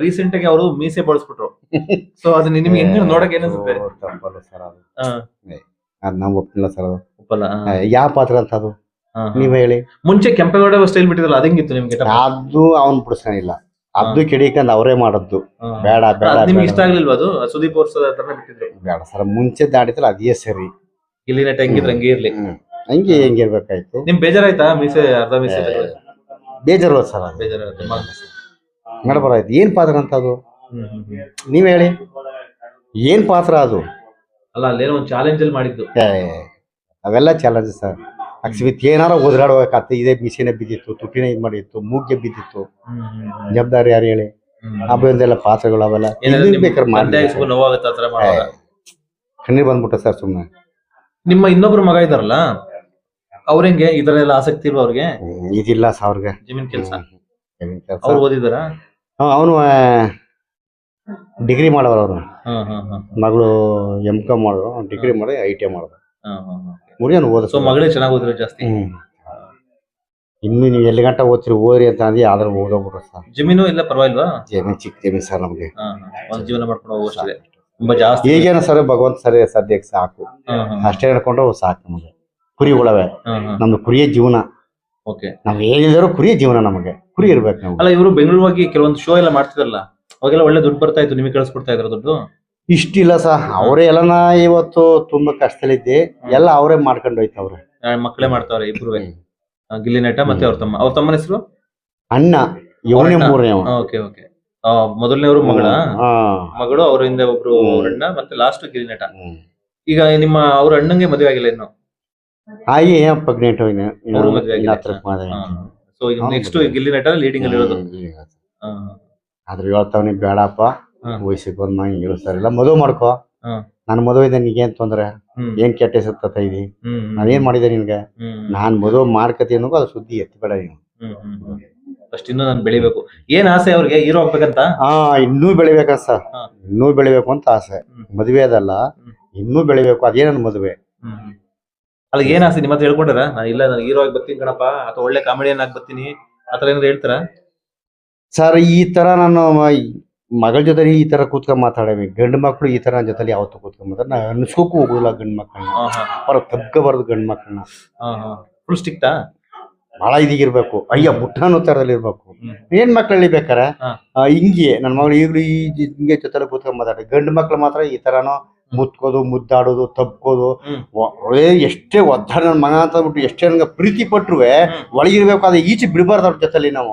Recent ಆಗಿ ಅವರು ಮೀಸೆ ಬಳಸ್ಬಿಟ್ರು. ಸೊ ಅದು ನಿಮ್ಗೆ ಹೆಂಗ್ ನೋಡಕ್ ಏನಿಸುತ್ತೆ? ಓ, ತಪ್ಪಲ್ಲ ಸರ್ ಅದು. ಒಪ್ಪಿಲ್ಲ ಸರ್ ಅದು. ಒಪ್ಪಲ್ಲ ಯಾವ ಪಾತ್ರ ಅಂತ ಅದು? ನೀವೇ. ನೀವ್ ಹೇಳಿ. ಮುಂಚೆ ಕೆಂಪೇಗೌಡ ಸ್ಟೈಲ್ ಬಿಟ್ಟಿದ್ರಲ್ಲ ಅದಂಗಿತ್ತು ನಿಮ್ಗೆ? ಅದು ಅವನ್ ಬಿಡಿಸ್ಕೊಂಡಿಲ್ಲ ಅದು ಕೆಡಿಕಂದ್ ಅವರೇ ಮಾಡದ್ದು. ಬೇಡ ಬೇಡ ಅದ್ ನಿಮ್ಗೆ ಬೇಡ. ಇಷ್ಟ ಆಗ್ಲಿಲ್ವಾ ಅದು? ಸುದೀಪ್ ಅವ್ರ ಬಿಟ್ಟಿದ್ರು. ಬೇಡ ಸರ್ ಮುಂಚೆ ದಾಡಿದ್ರೆ ಅದೇ ಸರಿ. ಇಲ್ಲಿ ನೆಟ್ ಹೆಂಗಿದ್ರೆ ಹಂಗೆ ಇರ್ಲಿ. ಹ್ಮ್. ಹಂಗೆ ಹೆಂಗಿರ್ಬೇಕಾಯ್ತು ನಿಮ್ ಬೇಜಾರಾಯ್ತಾ ಮೀಸೆ ಅರ್ಧ ಮೀಸೆ ಬೇಜಾರು ಸರ್ ಅದು. ಬೇಜಾರಾಗುತ್ತೆ ನಡಬರಾಯ್ತು ಏನ್ ಪಾತ್ರ ಅಂತ ಅದು. ನೀವ್ ಹೇಳಿ. ಏನ್ ಪಾತ್ರ ಅದು? ಅಲ್ಲ ಅಲ್ಲೇನೋ ಒಂದು ಚಾಲೆಂಜ್ ಅಲ್ಲಿ ಮಾಡಿದ್ದು. ಏ, ಅವೆಲ್ಲ ಚಾಲೆಂಜ್ ಸರ್. ಅಕ್ಷಿತ್ ಏನಾರ ಓದಾಡ್ಬೇಕಾಗ್ತ ಇದೇ ಬಿಸಿನೇ ಬಿದ್ದಿತ್ತು ತುಟಿನೇ ಇದ್ ಮಾಡಿತ್ತು ಮೂಗ್ಗೆ ಬಿದ್ದಿತ್ತು. ಜವಾಬ್ದಾರಿ ಯಾರು ಹೇಳಿ? ಹಬ್ಬದೆಲ್ಲ ಅವೆಲ್ಲ ಪಾತ್ರಗಳು ಅವೆಲ್ಲ ಏನಾದ್ರು ಇನ್ನೂ ನಿಮ್ ಬೇಕಾದ್ರೆ ಮಾಡಿ. ನೋವಾಗುತ್ತೆ ಆತರ ಮಾಡುವಾಗ? ಕಣ್ಣೀರ್ ಬಂದ್ಬಿಟ್ಟ ಸರ್ ಸುಮ್ಮನೆ ನಿಮ್ಮ ಇನ್ನೊಬ್ರು ಮಗ ಇದಾರಲ್ಲ ಅವ್ರಂಗೆ ಇದರಲ್ಲ ಆಸಕ್ತಿ ಇಲ್ವಾ ಅವ್ರಿಗೆ? ಇದಿಲ್ಲ ಸರ್ ಅವ್ರಿಗೆ. ಜಮೀನ್ ಕೆಲಸ? ಅವ್ರು ಓದಿದಾರ ಅವನು ಡಿಗ್ರಿ ಮಾಡೋರು ಅವನು ಮಗಳು ಎಂ ಕಾಮ್ ಮಾಡೋರು ಡಿಗ್ರಿ ಮಾಡಿ ಐ ಟಿ ಐ ಮುರಿಯನ್ ಓದ ಸೊ ಮಗಳೇ ಚೆನ್ನಾಗಿ ಓದಿರೋ ಜಾಸ್ತಿ? ಇನ್ನು ನೀವು ಎಲ್ಲಿ ಗಂಟ ಓದ್ತೀರಿ ಓದ್ರಿ ಅಂತ ಅಂದಿ ಆದ್ರೆ ಓದೋಗ್ಬಿಡ್ರಿ ಸರ್. ಜಮೀನು ಇಲ್ಲ ಪರವಾಗಿಲ್ವಾ? ಜಮೀನ್ ಚಿಕ್ಕ ಜಮೀನ್ ಸರ್ ನಮ್ಗೆ. ಒಂದ್ ಜೀವನ ಮಾಡ್ಕೊಂಡು ಹೋಗೋಷ್ಟಿದೆ ತುಂಬಾ ಜಾಸ್ತಿ. ಈಗೇನ ಸರ್ ಭಗವಂತ ಸರಿ ಸದ್ಯಕ್ಕೆ ಸಾಕು. ಅಷ್ಟೇ ಹಿಡ್ಕೊಂಡ್ರೆ ಸಾಕು ನಮಗೆ. ಕುರಿ ಉಳವೆ ನಮ್ದು ಕುರಿಯ ಜೀವನ. ಓಕೆ. ನಾವು ಏನಿದ್ರು ಕುರಿಯ ಜೀವನ ನಮಗೆ. ಕುರಿ ಇರ್ಬೇಕು ನಾವು. ಅಲ್ಲ ಇವರು ಬೆಂಗಳೂರು ಹೋಗಿ ಕೆಲವೊಂದು ಶೋ ಎಲ್ಲ ಮಾಡ್ತಿದ್ರಲ್ಲ ಅವಾಗೆಲ್ಲ ಒಳ್ಳೆ ದುಡ್ಡು ಬರ್ತಾ ಇತ್ತು ನಿಮಗೆ ಕಳ್ಸ್ಕೊಡ್ತಾ ಇದ್ರ ದುಡ್ಡು? ಇಷ್ಟಿಲ್ಲ ಸರ್ ಅವರೇ ಎಲ್ಲನ ಇವತ್ತು ತುಂಬಾ ಕಷ್ಟದಲ್ಲಿದ್ದೆ ಎಲ್ಲ ಅವರೇ ಮಾಡ್ಕೊಂಡು ಹೋಯ್ತವ್ರೆ. ಅವ್ರೆ ಮಕ್ಕಳೇ ಮಾಡ್ತಾವ್ರೆ ಇಬ್ರು ಗಿಲ್ಲಿ ನಟ ಮತ್ತೆ ಅವ್ರ ತಮ್ಮ. ಅವ್ರ ತಮ್ಮನ ಹೆಸರು? ಅಣ್ಣ ಇವನೇ. ಮೂರನೇ ಓಕೆ ಓಕೆ. ಮೊದಲನೇವರು ಮಗಳ? ಮಗಳು ಅವ್ರ ಹಿಂದೆ ಒಬ್ರು ಅಣ್ಣ ಮತ್ತೆ ಲಾಸ್ಟ್ ಗಿಲ್ಲಿ ನಟ ಈಗ ನಿಮ್ಮ ಅವ್ರ ಅಣ್ಣಂಗೆ ಮದುವೆ ಆಗಿಲ್ಲ ಇನ್ನು? ಆಗಿ ಪ್ರೆಗ್ನೆಂಟ್ ಹೋಗಿ ಮದ್ವೆ ಆಗಿಲ್ಲ. So next. ಗಿಲ್ಲಿ ನಟ ಲೀಡಿಂಗ್ ಅಲ್ಲಿ ಇರೋದು. ಆದ್ರೆ ಹೇಳ್ತಾವನಿ ಬೇಡಪ್ಪ. ವಯಸ್ಸಿಗೆ ಬಂದ್ ಸರ್ ಇಲ್ಲ ಮದುವೆ ಮಾಡ್ಕೋ. ನಾನು ಮದುವೆ ಇದೆ ನಿನ್ಗೆ ಏನ್ ತೊಂದ್ರೆ? ಏನ್ ಕೆಟ್ಟ ಸತ್ತ ಇದಿ? ನಾನೇನ್ ಮಾಡಿದೆ ನಿನ್ಗೆ? ನಾನ್ ಮದುವೆ ಮಾಡ್ಕತಿ ಅನ್ನೋದು ಅದು ಸುದ್ದಿ ಎತ್ತಬೇಡ ನೀನು. ಫಸ್ಟ್ ಇನ್ನೂ ನಾನು ಬೆಳಿಬೇಕು. ಏನ್ ಆಸೆ ಅವ್ರಿಗೆ? ಹೀರೋ ಆಗ್ಬೇಕಂತ? ಹಾ ಇನ್ನೂ ಬೆಳಿಬೇಕಂತ. ಇನ್ನೂ ಬೆಳಿಬೇಕು ಅಂತ ಆಸೆ. ಮದುವೆ ಅದಲ್ಲ. ಇನ್ನೂ ಬೆಳಿಬೇಕು ಅದೇ ನನ್ ಮದುವೆ. ಅಲ್ಲ ಏನ್ ಆಸೆ? ನಿಮ್ಮ ಹತ್ರ ಹೇಳ್ಕೊಂಡಾರ? ನಾನು ಇಲ್ಲ ನಾನು ಹೀರೋ ಆಗಿ ಬರ್ತೀನಿ ಕಣಪ್ಪ ಅಥವಾ ಒಳ್ಳೆ ಕಾಮಿಡಿಯನ್ ಆಗಿ ಬರ್ತೀನಿ. ಆತರ ಏನಾದ್ರು ಹೇಳ್ತಾರ? ಸರ್ ಈ ತರ ನಾನು ಮಗಳ ಜೊತೆ ಈ ತರ ಕೂತ್ಕೊಂಡ್ ಮಾತಾಡೇವಿ ಗಂಡು ಮಕ್ಳು ಈ ತರ ನನ್ನ ಜೊತೆ ಯಾವತ್ತೂ ಕೂತ್ಕೊಂಡ್ ಮಾತಾಡ ನಾ ಅನ್ಸ್ಕೋಕು ಹೋಗುದಿಲ್ಲ ಗಂಡು ಮಕ್ಕಳನ್ನ ಅವ್ರ ತಗ್ಗಬಾರ್ದು ಗಂಡು ಮಕ್ಕಳನ್ನ ಫುಲ್ ಸ್ಟಿಕ್ಟಾ ಬಹಳ ಇದಿಗಿರ್ಬೇಕು. ಅಯ್ಯ ಬುಟ್ಟ ಅನ್ನೋ ತರದಲ್ಲಿ ಇರ್ಬೇಕು ಏನ್ ಮಕ್ಕಳಲ್ಲಿ ಬೇಕಾರೆ. ಹಿಂಗೆ. ನನ್ನ ಮಗಳು ಈಗಲೂ ಈ ಹಿಂಗೆ ಜೊತೆ ಕೂತ್ಕೊಂಡ್ ಮಾತಾಡಿ ಗಂಡು ಮಕ್ಳು ಮಾತ್ರ ಈ ತರನೋ ಮುತ್ಕೋದು ಮುದ್ದಾಡೋದು ತಬ್ಕೋದು. ಹ್ಮ್. ಒಳ್ಳೆ ಎಷ್ಟೇ ಒದ್ದಾಡ ನನ್ನ ಮಗ ಅಂತ ಬಿಟ್ಟು ಎಷ್ಟೇ ನನಗೆ ಪ್ರೀತಿ ಪಟ್ರುವೆ ಒಳಗಿರ್ಬೇಕಾದ್ರೆ ಒಳಗಿರ್ಬೇಕು ಅದೇ ಈಚೆ ಬಿಡಬಾರ್ದು ಅವ್ರ ಜೊತೆಲಿ ನಾವು.